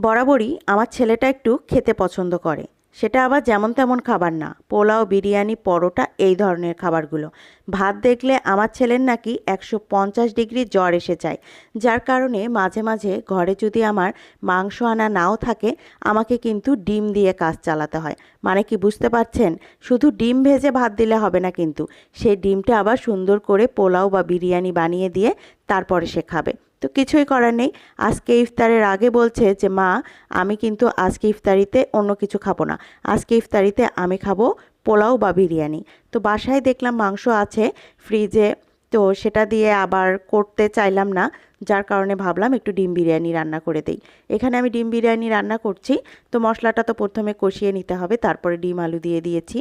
বরাবরই আমার ছেলেটা একটু খেতে পছন্দ করে। সেটা আবার যেমন তেমন খাবার না। পোলাও, বিরিয়ানি, পরোটা, এই ধরনের খাবারগুলো। ভাত দেখলে আমার ছেলের নাকি একশো পঞ্চাশ ডিগ্রি জ্বর এসে যায়। যার কারণে মাঝে মাঝে ঘরে যদি আমার মাংস আনা নাও থাকে, আমাকে কিন্তু ডিম দিয়ে কাজ চালাতে হয়। মানে কি বুঝতে পারছেন? শুধু ডিম ভেজে ভাত দিলে হবে না কিন্তু। সেই ডিমটা আবার সুন্দর করে পোলাও বা বিরিয়ানি বানিয়ে দিয়ে তারপরে সে খাবে। তো কিছুই করার নেই। আজকে ইফতারের আগে বলছে যে, মা, আমি কিন্তু আজকে ইফতারিতে অন্য কিছু খাব না। আজকে ইফতারিতে আমি খাব পোলাও বা বিরিয়ানি। তো বাসায় দেখলাম মাংস আছে ফ্রিজে, তো সেটা দিয়ে আবার করতে চাইলাম না। যার কারণে ভাবলাম একটু ডিম বিরিয়ানি রান্না করে দেই। এখানে আমি ডিম বিরিয়ানি রান্না করছি, তো মশলাটা তো প্রথমে কষিয়ে নিতে হবে, তারপরে ডিম আলু দিয়ে দিয়েছি।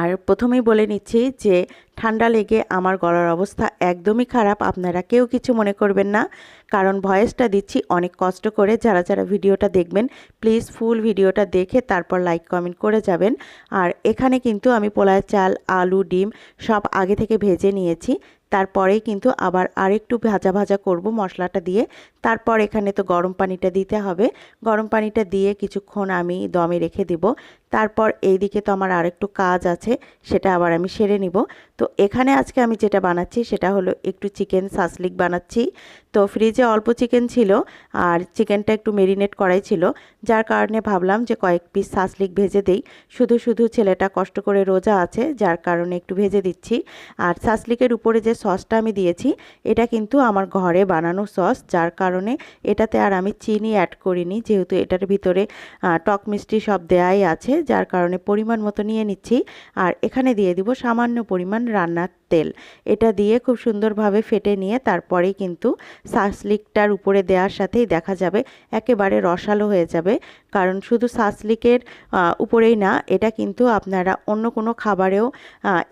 আর প্রথমেই বলে নিচ্ছি যে ঠান্ডা লেগে আমার গলার অবস্থা একদমই খারাপ, আপনারা কেউ কিছু মনে করবেন না। কারণ ভয়েসটা দিচ্ছি, অনেক কষ্ট করে যারা যারা ভিডিওটা দেখবেন, প্লিজ ফুল ভিডিওটা দেখে তারপর লাইক, কমেন্ট করে যাবেন। আর এখানে কিন্তু আমি পোলার চাল, আলু, ডিম সব আগে থেকে ভেজে নিয়েছি। তারপরেই কিন্তু আবার আরেকটু ভাজা ভাজা করব মশলাটা দিয়ে। তারপর এখানে তো গরম পানিটা দিতে হবে। গরম পানিটা দিয়ে কিছুক্ষণ আমি দমে রেখে দিব। তারপর এই দিকে তো আমার আরেকটু কাজ আছে, সেটা আবার আমি সেরে নিব। তো এখানে আজকে আমি যেটা বানাচ্ছি সেটা হলো একটু চিকেন সাসলিক বানাচ্ছি। তো ফ্রিজে অল্প চিকেন ছিল আর চিকেনটা একটু মেরিনেট করাই ছিল। যার কারণে ভাবলাম যে কয়েক পিস সাসলিক ভেজে দেই। শুধু শুধু ছেলেটা কষ্ট করে রোজা আছে, যার কারণে একটু ভেজে দিচ্ছি। আর সাসলিকের উপরে যে সসটা আমি দিয়েছি। এটা কিন্তু আমার ঘরে বানানো সস, যার কারণে এটাতে আর আমি চিনি অ্যাড করিনি। যেহেতু এটার ভিতরে টক মিষ্টি সব দেয়াই আছে, যার কারণে পরিমাণ মতো নিয়ে নিচ্ছি। আর এখানে দিয়ে দিব সামান্য পরিমাণ রান্নার তেল। এটা দিয়ে খুব সুন্দরভাবে ফেটে নিয়ে তারপরেই কিন্তু সাসলিকটার উপরে দেওয়ার সাথেই দেখা যাবে, একেবারে রসালো হয়ে যাবে। কারণ শুধু সাসলিকের উপরেই না, এটা কিন্তু আপনারা অন্য কোনো খাবারেও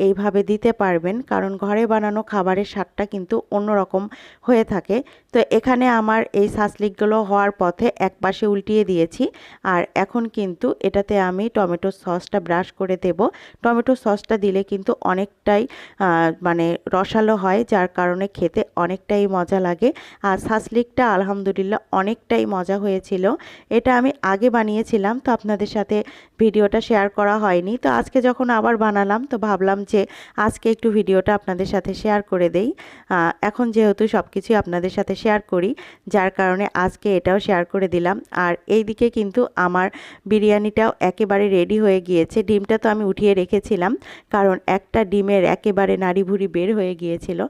এইভাবে দিতে পারবেন। কারণ ঘরে বানানো খাবারের স্বাদটা কিন্তু অন্যরকম হয়ে থাকে। তো এখানে আমার এই সাসলিকগুলো হওয়ার পথে এক পাশে উল্টিয়ে দিয়েছি আর এখন কিন্তু এটাতে আমি টমেটো সসটা ব্রাশ করে দেব। টমেটো সসটা দিলে কিন্তু অনেকটাই মানে রসালো হয়, যার কারণে খেতে অনেকটাই মজা লাগে। আর সাসলিকটা আলহামদুলিল্লাহ অনেকটাই মজা হয়েছিল। এটা আমি আগে বানিয়েছিলাম, তো আপনাদের সাথে ভিডিওটা শেয়ার করা হয়নি। তো আজকে যখন আবার বানালাম, তো ভাবলাম যে আজকে একটু ভিডিওটা আপনাদের সাথে শেয়ার করে দেই। এখন যেহেতু সব কিছুই আপনাদের সাথে শেয়ার করি, যার কারণে আজকে এটাও শেয়ার করে দিলাম। আর এই দিকে কিন্তু আমার বিরিয়ানিটাও একেবারে রেডি হয়ে গিয়েছে। ডিমটা তো আমি উঠিয়ে রেখেছিলাম, কারণ একটা ডিমের একেবারে নাড়ি ভুড়ি বের হয়ে গিয়েছিল,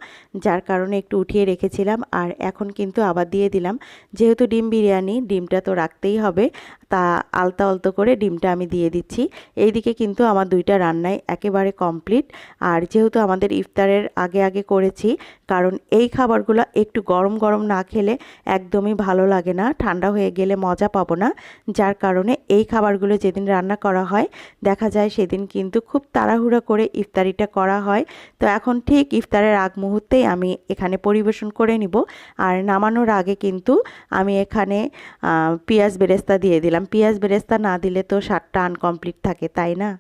যার কারণে একটু উঠিয়ে রেখেছিলাম। আর এখন কিন্তু আবার দিয়ে দিলাম। যেহেতু ডিম বিরিয়ানি, ডিমটা তো রাখতেই হবে, তা আলতা আলতো করে ডিমটা আমি দিয়ে দিচ্ছি। এইদিকে কিন্তু আমার দুইটা রান্নাই একেবারে কমপ্লিট আর যেহেতু আমাদের ইফতারের আগে আগে করেছি। কারণ এই খাবারগুলো একটু গরম গরম না খেলে একদমই ভালো লাগে না, ঠান্ডা হয়ে গেলে মজা পাবো না। যার কারণে এই খাবারগুলো যেদিন রান্না করা হয়, দেখা যায় সেদিন কিন্তু খুব তাড়াহুড়া করে ইফতারিটা করা হয়। তো এখন ঠিক ইফতারের আগ মুহূর্তেই আমি এখানে পরিবেশন করে নিব। আর নামানোর আগে কিন্তু আমি এখানে পেঁয়াজ বেরেস্তা দিয়ে দিলাম। পেঁয়াজ বেরেস্তা না দিলে তো স্বাদটা আনকমপ্লিট থাকে, তাই না?